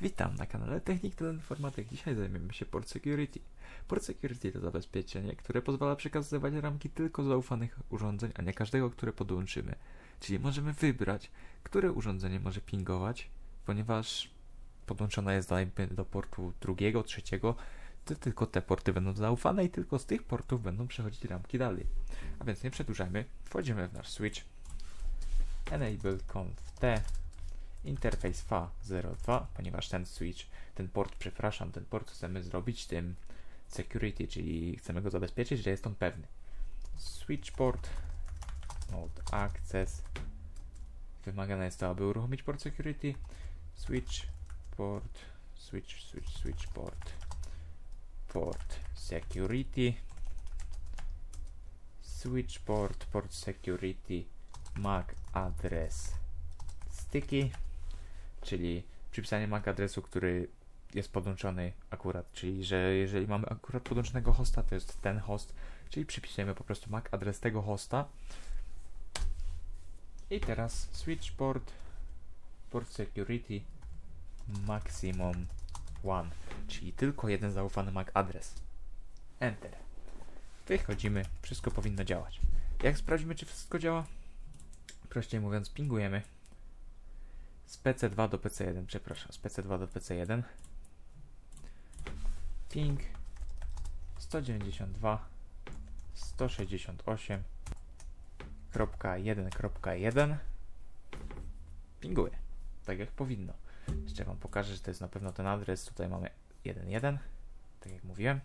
Witam na kanale Technik Teleinformatyk. Dzisiaj zajmiemy się Port Security. Port Security to zabezpieczenie, które pozwala przekazywać ramki tylko zaufanych urządzeń, a nie każdego, które podłączymy. Czyli możemy wybrać, które urządzenie może pingować, ponieważ podłączona jest do portu drugiego, trzeciego, to tylko te porty będą zaufane i tylko z tych portów będą przechodzić ramki dalej. A więc nie przedłużajmy, wchodzimy w nasz switch enable conf t interfejs FA02, ponieważ ten switch, ten port, przepraszam, ten port chcemy zrobić tym security, czyli chcemy go zabezpieczyć, że jest on pewny. Switch port, mode access, wymagane jest to, aby uruchomić port security, switch port, switch, switch, switch port, port security, switch port, port security, MAC address. Sticky, czyli przypisanie MAC adresu, który jest podłączony akurat, czyli że jeżeli mamy akurat podłączonego hosta, to jest ten host, czyli przypisujemy po prostu MAC adres tego hosta. I teraz switch port, security maximum one, czyli tylko jeden zaufany MAC adres. Enter. Wychodzimy, wszystko powinno działać. Jak sprawdzimy, czy wszystko działa? Prościej mówiąc, pingujemy z PC2 do PC1, przepraszam, z PC2 do PC1. Ping 192 168.1.1 Pinguje, tak jak powinno. Jeszcze Wam pokażę, że to jest na pewno ten adres. Tutaj mamy 1.1, tak jak mówiłem.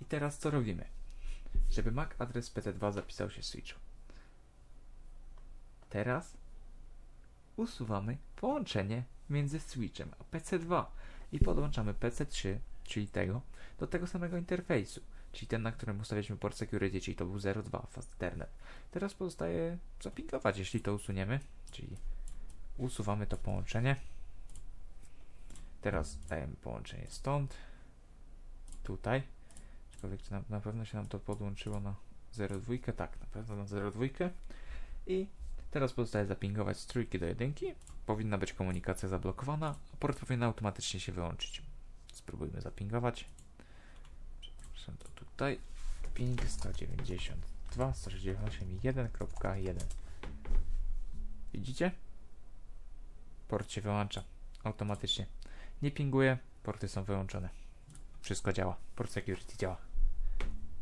I teraz co robimy? Żeby MAC adres PC2 zapisał się w switchu. Teraz usuwamy połączenie między switchem a PC2 i podłączamy PC3, czyli tego, do tego samego interfejsu, czyli ten, na którym ustawiliśmy port security, czyli to był 02 Fast Ethernet. Teraz pozostaje zapingować, jeśli to usuniemy, czyli usuwamy to połączenie. Teraz dajemy połączenie stąd, tutaj, aczkolwiek na, na pewno się nam to podłączyło na 02, tak, na pewno na 02 i Teraz pozostaje zapingować z trójki do jedynki. Powinna być komunikacja zablokowana, a port powinien automatycznie się wyłączyć. Spróbujmy zapingować. Przepraszam, to tutaj. Ping 192, 168.1.1. Widzicie? Port się wyłącza automatycznie. Nie pinguje, porty są wyłączone. Wszystko działa. Port security działa.